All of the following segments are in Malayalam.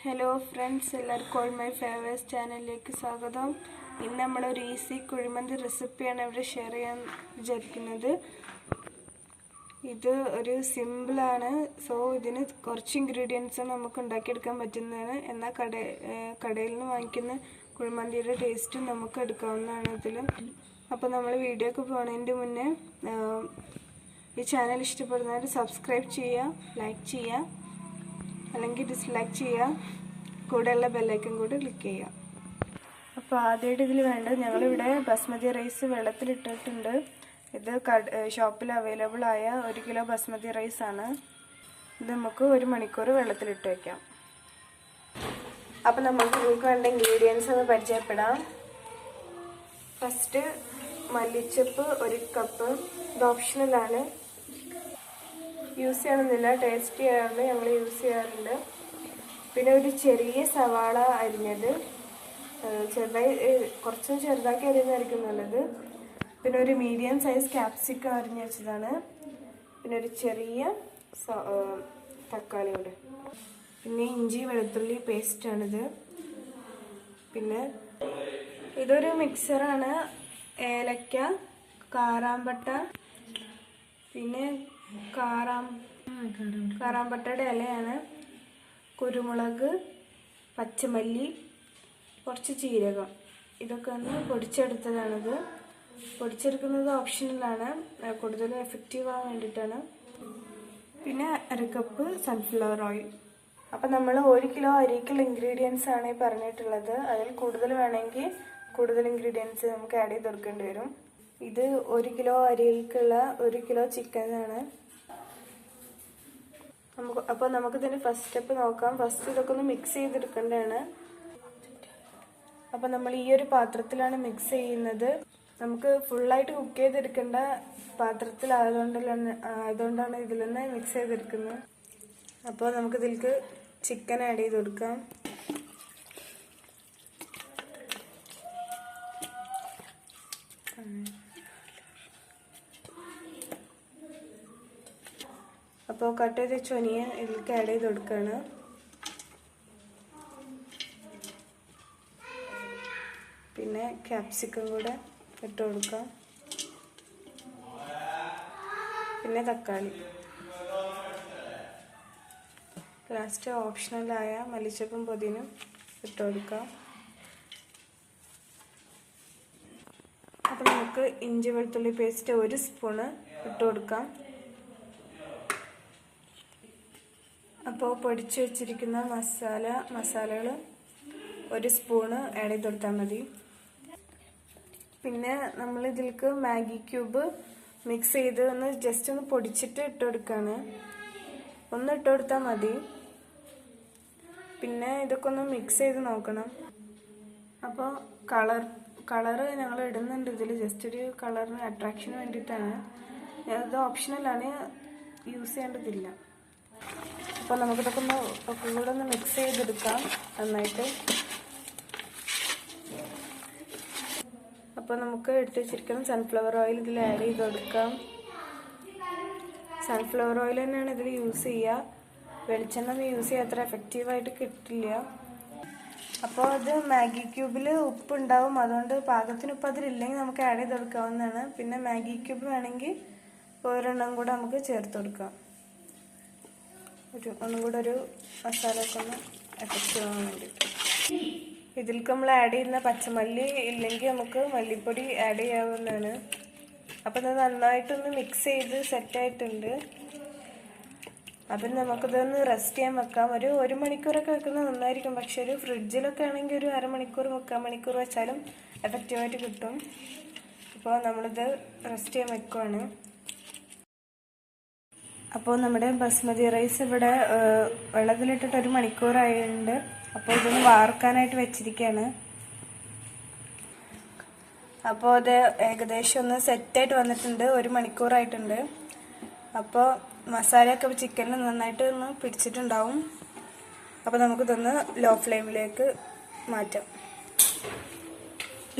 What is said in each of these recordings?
ഹലോ ഫ്രണ്ട്സ് എല്ലാവർക്കും ഓൾ മൈ ഫേവേഴ്സ് ചാനലിലേക്ക് സ്വാഗതം. ഇന്ന് നമ്മളൊരു ഈസി കുഴിമന്തി റെസിപ്പിയാണ് ഇവിടെ ഷെയർ ചെയ്യാൻ വിചാരിക്കുന്നത്. ഇത് ഒരു സിമ്പിളാണ് സോ ഇതിന് കുറച്ച് ഇൻഗ്രീഡിയൻസ് നമുക്ക് ഉണ്ടാക്കിയെടുക്കാൻ പറ്റുന്നതാണ്. എന്നാൽ കട കടയിൽ നിന്ന് വാങ്ങിക്കുന്ന കുഴിമന്തിയുടെ ടേസ്റ്റ് നമുക്ക് എടുക്കാവുന്നതാണ് ഇതിൽ അപ്പോൾ നമ്മൾ വീഡിയോക്ക് പോകുന്നതിന്റെ മുന്നേ ഈ ചാനൽ ഇഷ്ടപ്പെടുന്നവർ സബ്സ്ക്രൈബ് ചെയ്യുക ലൈക്ക് ചെയ്യുക. അല്ലെങ്കിൽ ഡിസ്ലൈക്ക് ചെയ്യുക. കൂടെയുള്ള ബെല്ലൈക്കൻ കൂടി ക്ലിക്ക് ചെയ്യുക. അപ്പോൾ ആദ്യമായിട്ട് ഇതിൽ വേണ്ടത് ഞങ്ങളിവിടെ ബസ്മതി റൈസ് വെള്ളത്തിലിട്ടിട്ടുണ്ട് ഇത് ഷോപ്പിൽ അവൈലബിൾ ആയ ഒരു കിലോ ബസ്മതി റൈസ് ആണ്. ഇത് നമുക്ക് ഒരു മണിക്കൂർ വെള്ളത്തിലിട്ട് വയ്ക്കാം അപ്പോൾ നമുക്ക് നമുക്ക് വേണ്ട ഇൻഗ്രീഡിയൻസ് ഒന്ന് പരിചയപ്പെടാം. ഫസ്റ്റ് മല്ലിച്ചപ്പ് ഒരു കപ്പ് ഇത് ഓപ്ഷണലാണ് യൂസ് ചെയ്യണമെന്നില്ല ടേസ്റ്റി ആയതുകൊണ്ട് ഞങ്ങൾ യൂസ് ചെയ്യാറുണ്ട്. പിന്നെ ഒരു ചെറിയ സവാള അരിഞ്ഞത്. ചെറുതായി കുറച്ച് ചെറുതാക്കി അരിഞ്ഞായിരിക്കും നല്ലത്. പിന്നെ ഒരു മീഡിയം സൈസ് ക്യാപ്സിക്കം അരിഞ്ഞ് വെച്ചതാണ്. പിന്നെ ഒരു ചെറിയ തക്കാളി കൂടെ. പിന്നെ ഇഞ്ചി വെളുത്തുള്ളി പേസ്റ്റാണിത് പിന്നെ ഇതൊരു മിക്സറാണ് ഏലക്ക കാറാമ്പട്ട പിന്നെ കാറാം കാറാമ്പട്ടയുടെ ഇലയാണ്. കുരുമുളക് പച്ചമല്ലി കുറച്ച് ജീരകം. ഇതൊക്കെ ഒന്ന് പൊടിച്ചെടുത്തതാണിത്. പൊടിച്ചെടുക്കുന്നത് ഓപ്ഷണലാണ് കൂടുതൽ എഫക്റ്റീവ് ആവാൻ വേണ്ടിയിട്ടാണ്. പിന്നെ അര കപ്പ് സൺഫ്ലവർ ഓയിൽ അപ്പം നമ്മൾ ഒരു കിലോ അരിക്കുള്ള ഇൻഗ്രീഡിയൻസ് ആണ് ഈ പറഞ്ഞിട്ടുള്ളത്. അതിൽ കൂടുതൽ വേണമെങ്കിൽ കൂടുതൽ ഇൻഗ്രീഡിയൻസ് നമുക്ക് ആഡ് ചെയ്ത് കൊടുക്കേണ്ടി വരും. ഇത് ഒരു കിലോ അരിക്കുള്ള ഒരു കിലോ ചിക്കനാണ് നമുക്ക് അപ്പോൾ നമുക്കിതിന് ഫസ്റ്റ് സ്റ്റെപ്പ് നോക്കാം. ഫസ്റ്റ് ഇതൊക്കെ ഒന്ന് മിക്സ് ചെയ്തെടുക്കേണ്ടതാണ്. അപ്പോൾ നമ്മൾ ഈ ഒരു പാത്രത്തിലാണ് മിക്സ് ചെയ്യുന്നത്. നമുക്ക് ഫുള്ളായിട്ട് കുക്ക് ചെയ്തെടുക്കേണ്ട പാത്രത്തിലായതുകൊണ്ടാണ് ആയതുകൊണ്ടാണ് ഇതിൽ നിന്ന് മിക്സ് ചെയ്തെടുക്കുന്നത്. അപ്പോൾ നമുക്ക് ഇതിലേക്ക് ചിക്കൻ ആഡ് ചെയ്ത് കൊടുക്കാം. അപ്പോൾ കട്ട് ചെയ്ത് ഒനിയൻ ഇതിലേക്ക് ആഡ് ചെയ്ത് കൊടുക്കുകയാണ് പിന്നെ ക്യാപ്സിക്കം കൂടെ ഇട്ട് കൊടുക്കാം. പിന്നെ തക്കാളി. ലാസ്റ്റ് ഓപ്ഷണലായ മല്ലിച്ചപ്പും പൊതിനും ഇട്ട് കൊടുക്കാം. അപ്പോൾ നമുക്ക് ഇഞ്ചി വെളുത്തുള്ളി പേസ്റ്റ് ഒരു സ്പൂണ് ഇട്ട് കൊടുക്കാം. അപ്പോൾ പൊടിച്ച് വെച്ചിരിക്കുന്ന മസാല മസാലകൾ ഒരു സ്പൂണ് ആഡ് ചെയ്ത് കൊടുത്താൽ മതി. പിന്നെ നമ്മൾ ഇതിലേക്ക് മാഗി ക്യൂബ് മിക്സ് ചെയ്ത് ഒന്ന് ജസ്റ്റ് ഒന്ന് പൊടിച്ചിട്ട് ഇട്ട് ഒന്ന് ഇട്ട് കൊടുത്താൽ മതി. പിന്നെ ഇതൊക്കെ ഒന്ന് മിക്സ് ചെയ്ത് നോക്കണം. അപ്പോൾ കളർ കളറ് ഞങ്ങൾ ഇടുന്നുണ്ട് ഇതിൽ ജസ്റ്റ് ഒരു കളറിന് അട്രാക്ഷന് വേണ്ടിയിട്ടാണ്. ഇത് ഓപ്ഷണലാണ് യൂസ് ചെയ്യേണ്ടതില്ല. അപ്പോൾ നമുക്കിതൊക്കെ ഒന്ന് കൂടെ ഒന്ന് മിക്സ് ചെയ്തെടുക്കാം നന്നായിട്ട്. അപ്പോൾ നമുക്ക് എടുത്തു വെച്ചിരിക്കണം സൺഫ്ലവർ ഓയിൽ ഇതിൽ ആഡ് ചെയ്ത് കൊടുക്കാം. സൺഫ്ലവർ ഓയിൽ തന്നെയാണ് ഇതിൽ യൂസ് ചെയ്യുക. വെളിച്ചെണ്ണ യൂസ് ചെയ്യാൻ അത്ര എഫക്റ്റീവായിട്ട് കിട്ടില്ല. അപ്പോൾ അത് മാഗി ക്യൂബിൽ ഉപ്പ് ഉണ്ടാവും അതുകൊണ്ട് പാകത്തിന് ഉപ്പ് അതിലില്ലെങ്കിൽ നമുക്ക് ആഡ് ചെയ്ത് കൊടുക്കാവുന്നതാണ്. പിന്നെ മാഗി ക്യൂബ് വേണമെങ്കിൽ ഒരെണ്ണം കൂടെ നമുക്ക് ചേർത്ത് കൊടുക്കാം. ഒരു ഒന്നും കൂടെ ഒരു മസാല ഒക്കെ ഒന്ന് എഫക്റ്റ് ആവാൻ വേണ്ടിയിട്ട്. ഇതിലേക്ക് നമ്മൾ ആഡ് ചെയ്യുന്ന പച്ചമല്ലി ഇല്ലെങ്കിൽ നമുക്ക് മല്ലിപ്പൊടി ആഡ് ചെയ്യാവുന്നതാണ്. അപ്പം ഇത് നന്നായിട്ടൊന്ന് മിക്സ് ചെയ്ത് സെറ്റായിട്ടുണ്ട് അപ്പം നമുക്കിതൊന്ന് റെസ്റ്റ് ചെയ്യാൻ വെക്കാം. ഒരു ഒരു മണിക്കൂറൊക്കെ വെക്കുന്നത് നന്നായിരിക്കും. പക്ഷെ ഒരു ഫ്രിഡ്ജിലൊക്കെ ആണെങ്കിൽ ഒരു അരമണിക്കൂർ മുക്കാൽ മണിക്കൂർ വെച്ചാലും എഫക്റ്റീവായിട്ട് കിട്ടും. അപ്പോൾ നമ്മളിത് റെസ്റ്റ് ചെയ്യാൻ വെക്കുവാണ്. അപ്പോൾ നമ്മുടെ ബസ്മതി റൈസ് ഇവിടെ വെള്ളത്തിലിട്ടിട്ട് ഒരു മണിക്കൂറായിട്ടുണ്ട് അപ്പോൾ ഇതൊന്ന് വാർക്കാനായിട്ട് വെച്ചിരിക്കുകയാണ് അപ്പോൾ അത് ഏകദേശം ഒന്ന് സെറ്റായിട്ട് വന്നിട്ടുണ്ട്. ഒരു മണിക്കൂറായിട്ടുണ്ട്. അപ്പോൾ മസാലയൊക്കെ ചിക്കനിൽ നന്നായിട്ട് ഒന്ന് പിടിച്ചിട്ടുണ്ടാവും. അപ്പോൾ നമുക്കിതൊന്ന് ലോ ഫ്ലെയിമിലേക്ക് മാറ്റാം.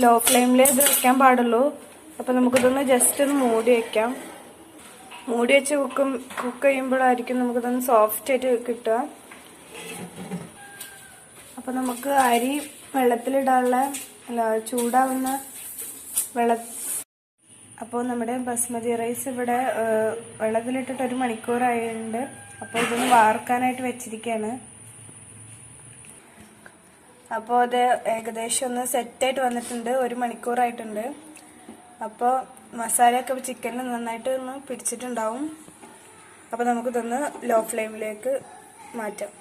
ലോ ഫ്ലെയിമിൽ ഇത് വയ്ക്കാൻ പാടുള്ളൂ. അപ്പോൾ നമുക്കിതൊന്ന് ജസ്റ്റ് ഒന്ന് മൂടി വയ്ക്കാം മൂടി വെച്ച് കുക്കും കുക്ക് ചെയ്യുമ്പോഴായിരിക്കും നമുക്കിതൊന്ന് സോഫ്റ്റ് ആയിട്ട് കിട്ടുക. അപ്പോൾ നമുക്ക് അരി വെള്ളത്തിലിടാനുള്ള അല്ല ചൂടാവുന്ന വെള്ള അപ്പോൾ നമ്മുടെ ബസ്മതി റൈസ് ഇവിടെ വെള്ളത്തിലിട്ടിട്ട് ഒരു മണിക്കൂറായിട്ടുണ്ട്. അപ്പോൾ ഇതൊന്ന് വാർക്കാനായിട്ട് വെച്ചിരിക്കുകയാണ് അപ്പോൾ അത് ഏകദേശം ഒന്ന് സെറ്റായിട്ട് വന്നിട്ടുണ്ട്. ഒരു മണിക്കൂറായിട്ടുണ്ട്. അപ്പോൾ മസാലയൊക്കെ ചിക്കനിൽ നന്നായിട്ട് ഒന്ന് പിടിച്ചിട്ടുണ്ടാവും. അപ്പോൾ നമുക്കിതൊന്ന് ലോ ഫ്ലെയിമിലേക്ക് മാറ്റാം.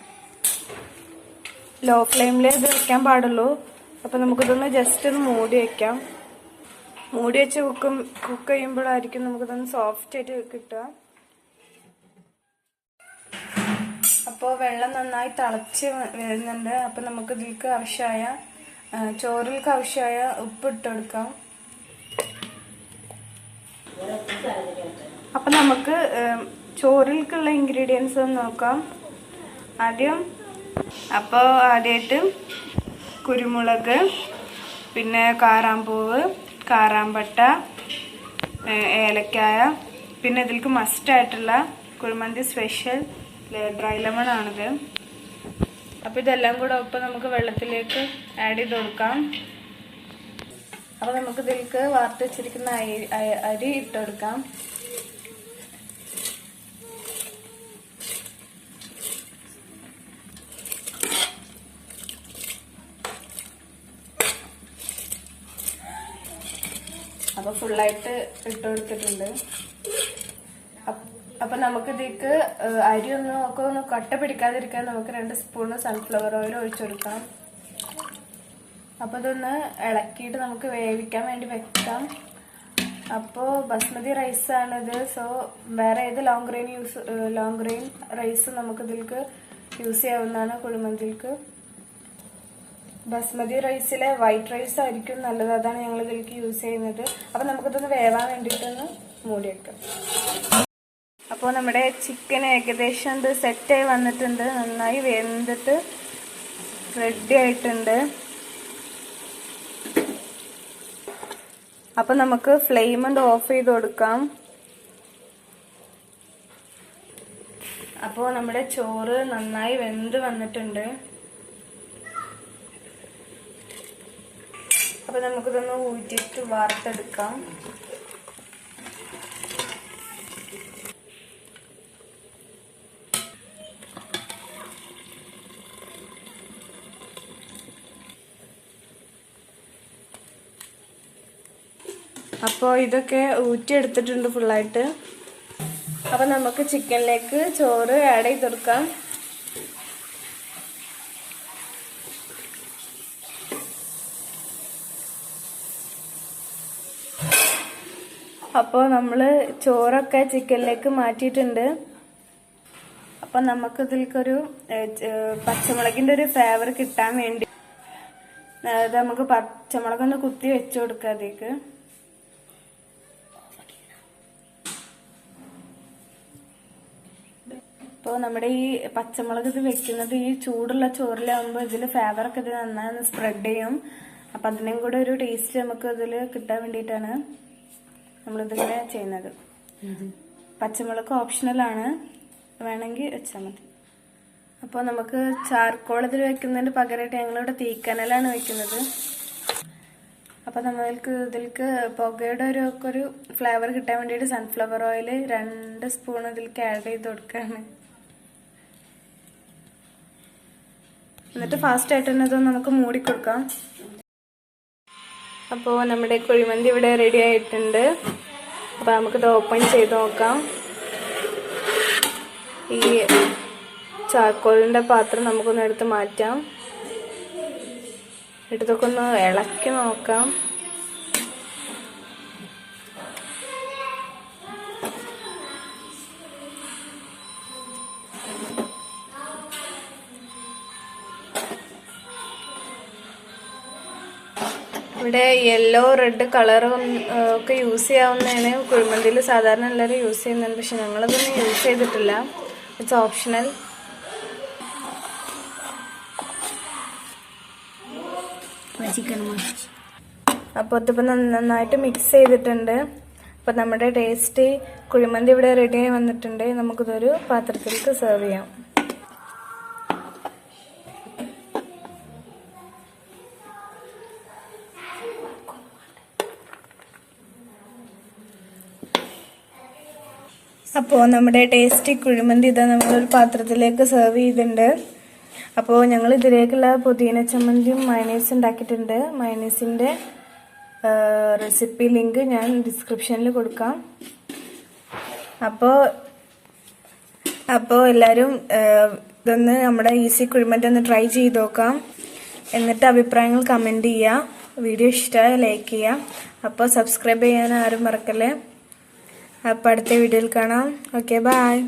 ലോ ഫ്ലെയിമിൽ ഇത് വെക്കാൻ പാടുള്ളൂ. അപ്പോൾ നമുക്കിതൊന്ന് ജസ്റ്റ് ഒന്ന് മൂടി വയ്ക്കാം മൂടി വെച്ച് കുക്കും കുക്ക് ചെയ്യുമ്പോഴായിരിക്കും നമുക്കിതൊന്ന് സോഫ്റ്റ് ആയിട്ട് കിട്ടുക. അപ്പോൾ വെള്ളം നന്നായി തിളച്ച് വരുന്നുണ്ട്. അപ്പോൾ നമുക്ക് ഇതിലേക്ക് ആവശ്യമായ ചോറിൽക്ക് ആവശ്യമായ ഉപ്പ് ഇട്ട് കൊടുക്കാം. അപ്പം നമുക്ക് ചോറിൽക്കുള്ള ഇൻഗ്രീഡിയൻസ് ഒന്ന് നോക്കാം. ആദ്യം അപ്പോൾ ആദ്യമായിട്ട് കുരുമുളക് പിന്നെ കാറാമ്പൂവ് കാറാമ്പട്ട ഏലക്കായ പിന്നെ ഇതിലേക്ക് മസ്റ്റായിട്ടുള്ള കുഴിമന്തി സ്പെഷ്യൽ ഡ്രൈ ലെമൺ ആണിത്. അപ്പോൾ ഇതെല്ലാം കൂടെ ഒപ്പം നമുക്ക് വെള്ളത്തിലേക്ക് ആഡ് ചെയ്ത് കൊടുക്കാം. അപ്പോൾ നമുക്ക് ഇതിലേക്ക് വാർത്ത് വെച്ചിരിക്കുന്ന അരി ഇട്ടെടുക്കാം. അപ്പോൾ ഫുള്ളായിട്ട് ഇട്ട് കൊടുത്തിട്ടുണ്ട് അപ്പ്- നമുക്ക് ഇതിലേക്ക് അരി ഒന്നും ഒക്കെ ഒന്ന് കട്ട പിടിക്കാതിരിക്കാൻ നമുക്ക് രണ്ട് സ്പൂണ് സൺഫ്ലവർ ഓയിൽ ഒഴിച്ചു കൊടുക്കാം അപ്പൊ ഇതൊന്ന് ഇളക്കിയിട്ട് നമുക്ക് വേവിക്കാൻ വേണ്ടി വെക്കാം. അപ്പോൾ ബസ്മതി റൈസാണിത് സോ വേറെ ഏത് long grain use long grain rice നമുക്ക് ഇതിൽക്ക് യൂസ് ചെയ്യാവുന്നതാണ് കുഴിമന്തിൽക്ക്. ബസ്മതി റൈസിലെ വൈറ്റ് റൈസ് ആയിരിക്കും നല്ലത്. അതാണ് ഞങ്ങൾ ഇതിലേക്ക് യൂസ് ചെയ്യുന്നത്. അപ്പം നമുക്കിതൊന്ന് വേവാൻ വേണ്ടിയിട്ടൊന്ന് മൂടി വെക്കാം. അപ്പോൾ നമ്മുടെ ചിക്കൻ ഏകദേശം ഇത് സെറ്റായി വന്നിട്ടുണ്ട്. നന്നായി വെന്തിട്ട് റെഡി ആയിട്ടുണ്ട്. അപ്പം നമുക്ക് ഫ്ലെയിം കൊണ്ട് ഓഫ് ചെയ്ത് കൊടുക്കാം. അപ്പോൾ നമ്മുടെ ചോറ് നന്നായി വെന്ത് വന്നിട്ടുണ്ട്. അപ്പോൾ നമുക്കിതൊന്ന് ഊറ്റിട്ട് വാർത്തെടുക്കാം അപ്പോൾ ഇതൊക്കെ ഊറ്റിയെടുത്തിട്ടുണ്ട് ഫുള്ളായിട്ട് അപ്പോൾ നമുക്ക് ചിക്കനിലേക്ക് ചോറ് ആഡ് ചെയ്ത് കൊടുക്കാം. അപ്പോൾ നമ്മൾ ചോറൊക്കെ ചിക്കനിലേക്ക് മാറ്റിയിട്ടുണ്ട്. അപ്പം നമുക്ക് ഇതിലേക്കൊരു പച്ചമുളകിന്റെ ഒരു ഫ്ലേവർ കിട്ടാൻ വേണ്ടി നമുക്ക് പച്ചമുളകൊന്ന് കുത്തി വെച്ചു കൊടുക്കാം അതിലേക്ക്. ഇപ്പോൾ നമ്മുടെ ഈ പച്ചമുളക് ഇത് വെക്കുന്നത് ഈ ചൂടുള്ള ചോറിലാകുമ്പോൾ ഇതിൽ ഫ്ലേവറൊക്കെ ഇത് നന്നായി സ്പ്രെഡ് ചെയ്യും. അപ്പം അതിനും കൂടെ ഒരു ടേസ്റ്റ് നമുക്ക് ഇതിൽ കിട്ടാൻ വേണ്ടിയിട്ടാണ് നമ്മളിതിങ്ങനെ ചെയ്യുന്നത്. പച്ചമുളക് ഓപ്ഷണലാണ് വേണമെങ്കിൽ വെച്ചാൽ മതി. അപ്പോൾ നമുക്ക് ചാർക്കോൾ ഇതിൽ വെക്കുന്നതിന് പകരമായിട്ട് ഞങ്ങളിവിടെ തീക്കനലാണ് വെക്കുന്നത്. അപ്പോൾ നമ്മൾക്ക് ഇതിലേക്ക് പുകയുടെ ഒരു ഒരു ഫ്ലേവർ കിട്ടാൻ വേണ്ടിയിട്ട് സൺഫ്ലവർ ഓയിൽ രണ്ട് സ്പൂൺ ഇതിലേക്ക് ആഡ് ചെയ്ത് കൊടുക്കുകയാണ് എന്നിട്ട് ഫാസ്റ്റ് ആയിട്ട് തന്നെ അത് നമുക്ക് മൂടിക്കൊടുക്കാം അപ്പോൾ നമ്മുടെ കുഴിമന്തി ഇവിടെ റെഡി ആയിട്ടുണ്ട്. അപ്പോൾ നമുക്കിത് ഓപ്പൺ ചെയ്ത് നോക്കാം. ഈ ചാർക്കോളിന്റെ പാത്രം നമുക്കൊന്ന് എടുത്ത് മാറ്റാം. എടുത്തൊക്കെ ഒന്ന് ഇളക്കി നോക്കാം. ഇവിടെ യെല്ലോ റെഡ് കളറും ഒക്കെ യൂസ് ചെയ്യാവുന്നതാണ്. കുഴിമന്തിയിൽ സാധാരണ എല്ലാവരും യൂസ് ചെയ്യുന്നുണ്ട് പക്ഷെ ഞങ്ങളതൊന്നും യൂസ് ചെയ്തിട്ടില്ല. ഇറ്റ്സ് ഓപ്ഷണൽ അപ്പോൾ ഇതിപ്പോൾ നന്നായിട്ട് മിക്സ് ചെയ്തിട്ടുണ്ട്. അപ്പോൾ നമ്മുടെ ടേസ്റ്റ് കുഴിമന്തി ഇവിടെ റെഡിയായി വന്നിട്ടുണ്ട്. നമുക്കിതൊരു പാത്രത്തിലേക്ക് സെർവ് ചെയ്യാം. അപ്പോൾ നമ്മുടെ ടേസ്റ്റി കുഴിമന്തി ഇതാ നമ്മളൊരു പാത്രത്തിലേക്ക് സെർവ് ചെയ്തിട്ടുണ്ട് അപ്പോൾ ഞങ്ങൾ ഇതിലേക്കുള്ള പുതിന ചമ്മന്തിയും മയനൈസ് ഉണ്ടാക്കിയിട്ടുണ്ട്. മയനൈസിന്റെ റെസിപ്പി ലിങ്ക് ഞാൻ ഡിസ്ക്രിപ്ഷനിൽ കൊടുക്കാം. അപ്പോൾ അപ്പോൾ എല്ലാവരും ഇതൊന്ന് നമ്മുടെ ഈസി കുഴിമന്തി ഒന്ന് ട്രൈ ചെയ്ത് നോക്കാം. എന്നിട്ട് അഭിപ്രായങ്ങൾ കമന്റ് ചെയ്യുക വീഡിയോ ഇഷ്ടമായ ലൈക്ക് ചെയ്യുക അപ്പോൾ സബ്സ്ക്രൈബ് ചെയ്യാൻ ആരും മറക്കല്ലേ. അപ്പോൾ അടുത്ത വീഡിയോയിൽ കാണാം. Okay bye